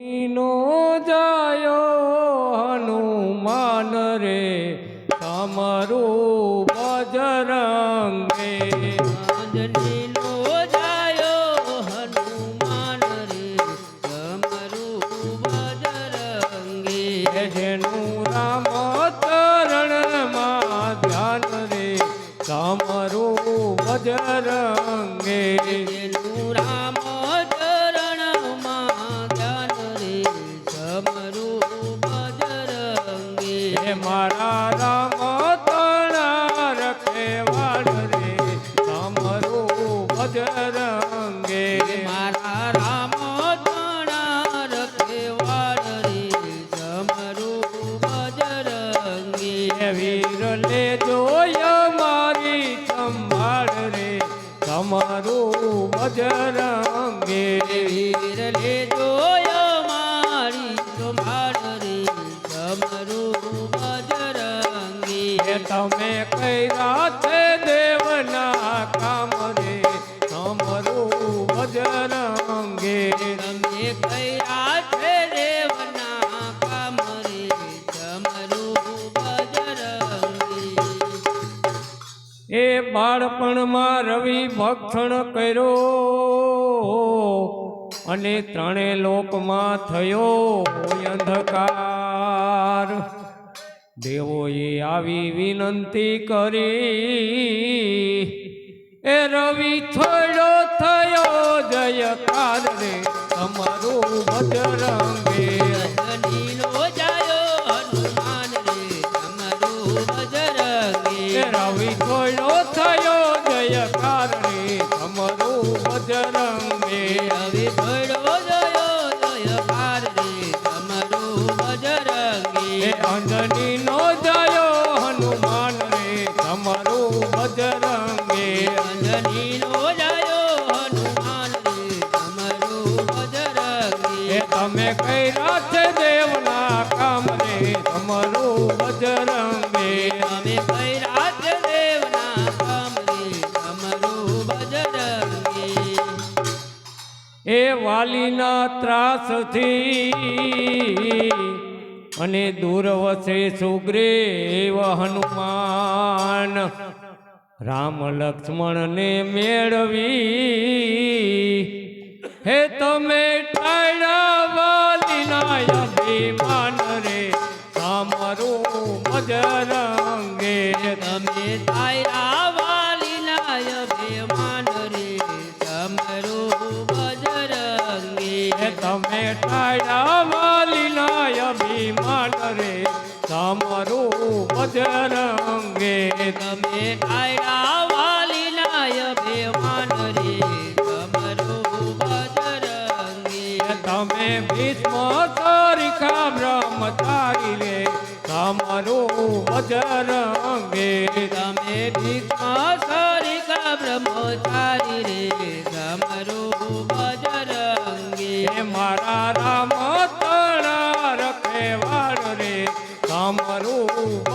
નો જાયો હનુમાન રે તમારું બજરંગે. આંજણીનો જાયો હનુમાન રે તમારું બજરંગી. જેનું રામ ચરણમાં ધ્યાન રે તમારું બજરંગે. જેનું રામ બજરંગી હે વીર લે જોય મારી સંભાળ રે. તમારું બજરંગે વીર લે જોયો મારી સંભાળ રે. તમારું બજરંગે તમે કઈ છે દેવના કામ રે. તમારું બજરંગે તમે કઈ છે બાળપણમાં રવિ ભક્ષણ કર્યો અને ત્રણે લોકમાં થયો અંધકાર. દેવોએ આવી વિનંતી કરી, એ રવિ થોડો થયો જયકાર રે તમારું બજરંગે નો જયો હનુમાન રે તમારું બજરંગે. અંજનીનો જયો હનુમાન રે ડમરુ બજરંગી. તમે છે દેવના કામ રે તમારું બજરંગે. છે દેવના કામ રે ડમરુ બજરંગી. એ વાલીના ત્રાસથી અને દૂર વસે સુગ્રીવ હનુમાન. રામ લક્ષ્મણને મેળવી. હે તમે ટાળ્યા વાલીના અભિમાન રે તમારું બજરંગે તમે તમારું બજરંગે તમે તારા વાલીના અભિમાન રે ડમરુ બજરંગી તમે ભીષ્મ સરિખા બ્રહ્મચારી રે તમારું બજરંગે તમે ભીષ્મ સરિકા બ્રહ્મચારી રે ડમરુ બજરંગી હે મારા રામ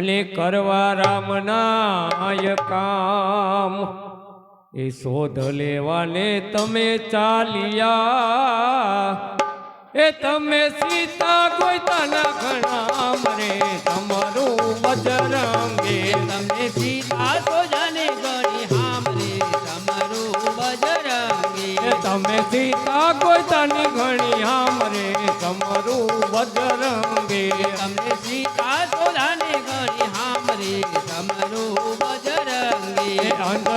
અને કરવા રામનાય કામ એ શોધ લેવાને તમે ચાલ્યા. એ તમે સીતા ગોઈતાના ઘણા મરે તમારું બજરંગે તમે સીતા સોજાને ગણી હામરે તમારું બજરંગે તમે સીતા ગોઈતાની ઘણી હામરે તમારું બજરંગે તમે સીતા સોજાને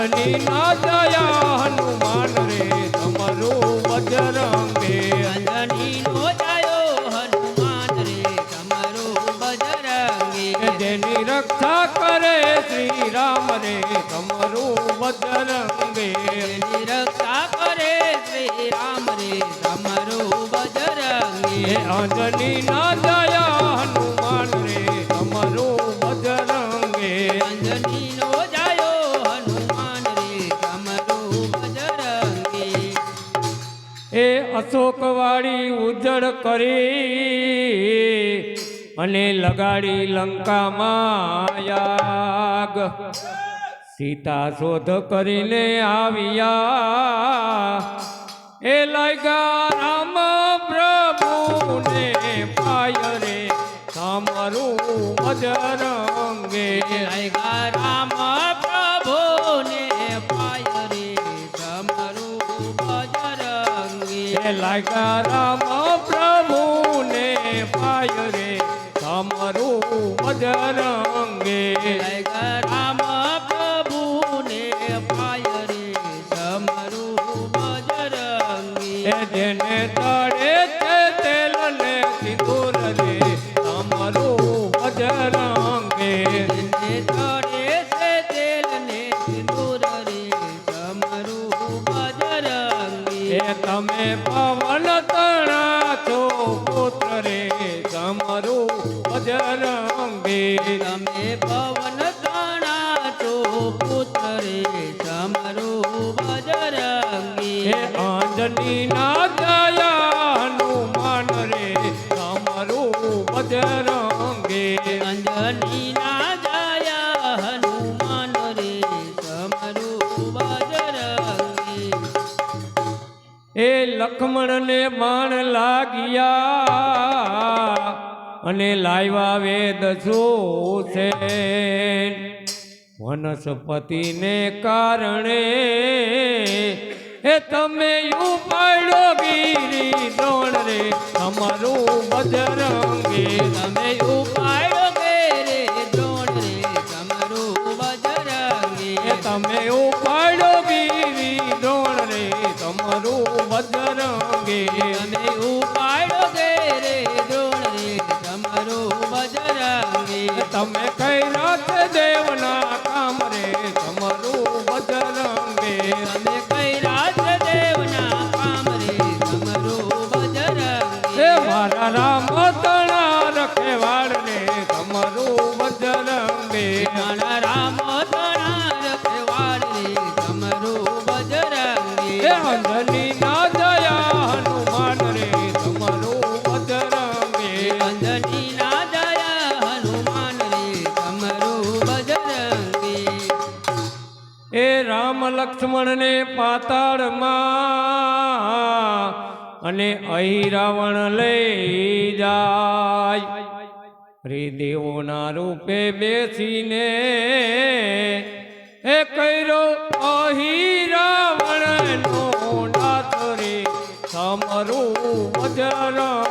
અંજની ના જયા હનુમાન રે તમારું બજરંગે. અંજની નો જાયો હનુમાન રે ડમરુ બજરંગી. જેની રક્ષા કરે શ્રી રામ રે તમારું બજરંગે. એની રક્ષા કરે શ્રી રામ રે તમારું બજરંગી. બજરંગી અંજની ના જયા ઉજળ કરી અને લગાડી લંકામાં યાગ. સીતા શોધ કરીને આવ્યા. એ લગા રામ પ્રભુને પાય રે, તમારું અજરંગે લાયગા લાગ્યા રામ પ્રભુને પાય રે તમારું લાયગા રામ એ તમે પવન તણા છો પુત્ર રે તમારું બજરંગે તમે એ લક્ષ્મણ ને માણ લાગ્યા અને લાવ્યા વેદ છે વનસ્પતિને કારણે એ તમે ઉપાડો ગીરી દ્રોણ રે તમારું બજરંગી રામ લક્ષ્મણ પાતાળમાં અને અહીં રાવણ લઈ જાય. હરિદેવોના રૂપે બેસીને એ કર્યો અહીં રાવણનો નાથ રે. તમારું બજરંગે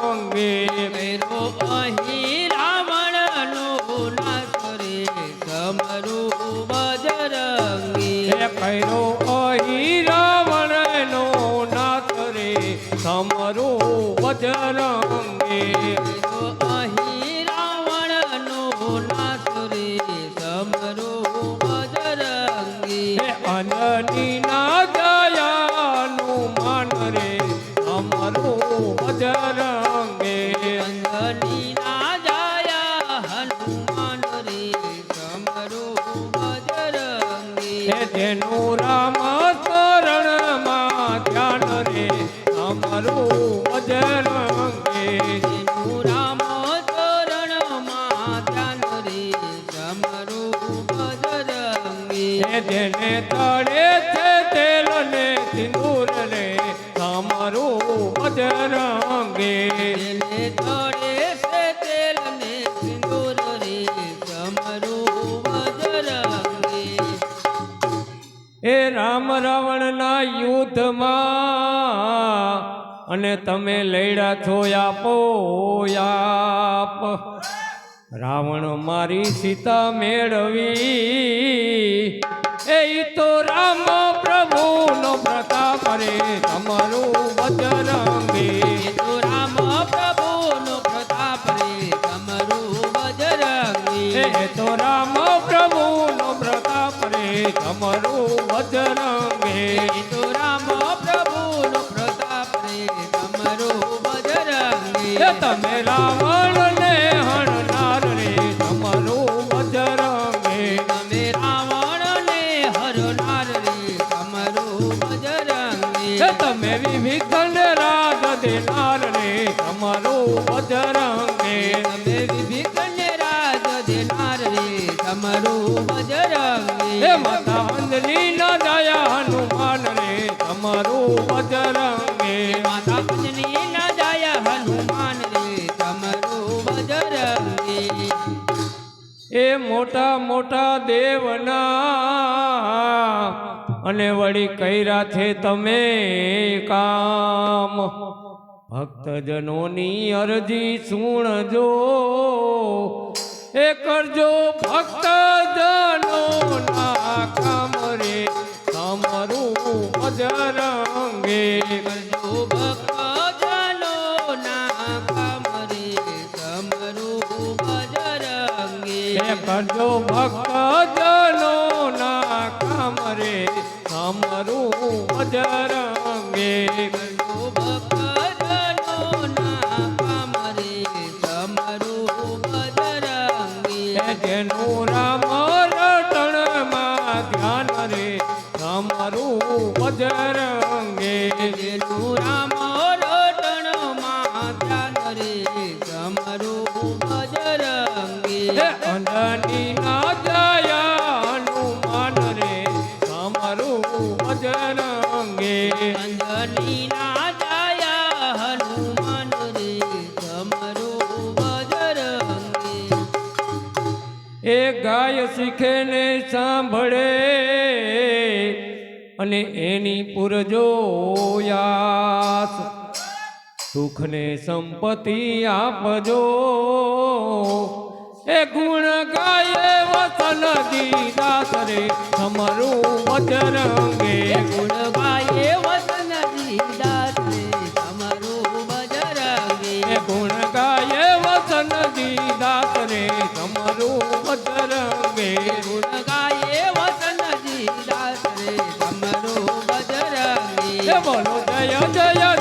જેને તળે છે તેલ ને સિંદૂર રે તમારું બજરંગે તેને તળે છે તેલ ને સિંદૂર રે સમરું બજરંગી એ રામ રાવણના યુદ્ધમાં અને તમે લડ્યા છો આપો આપ રાવણ મારી સીતા મેળવી. એ તો રામ પ્રભુનો પ્રતાપ રે તમારું બજરંગી તો રામ પ્રભુનો પ્રતાપ રે તમારું બજરંગી એ તો રામ પ્રભુનો પ્રતાપ રે તમારું બજરંગી મોટા દેવના અને વળી કર્યા છે તમે કામ? ભક્તજનોની અરજી સુણજો, એ કરજો ભક્તજનો ના કામ રે, તમારું અજરંગે કરજો. બજરંગી ભક્ત જનો ના કામ રે તમારું બજરંગે બજરંગી એ ના જયા હનુમાન રે તમારું બજરંગે અંજની ના જાયા હનુમાન રે તમારું બજરંગી એ ગાય શીખે ને સાંભળે અને એની પૂરજો યાસ સુખ ને સંપત્તિ આપજો એ ગુણ ગાય વતન દીદાસ રે તમારું બજરંગે ગુણ ગાયે વતન દીદાસ રે અમારું બજરંગી ગુણ ગાય વતન દીદાસ રે તમારું બજરંગે ગુણ ગાયે વતન દીદાસ રે બજરંગી બોલો જય જય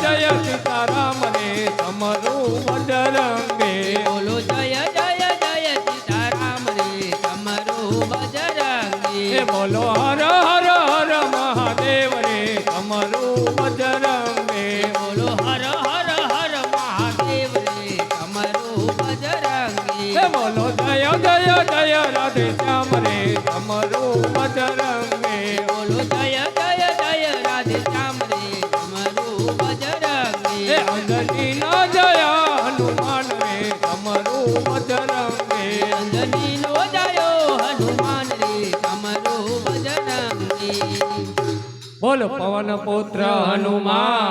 બોલો જય જય જય રાધે શ્યામ રે તમારું બજરંગે બોલો જય જય જય રાધે શ્યામ રે તમારું બજરંગી એ અંજની નો જયા હનુમાન રે તમારું બજરંગે અંજની નો જાયો હનુમાન રે તમારું બજરંગી બોલો પવન પુત્ર હનુમાન.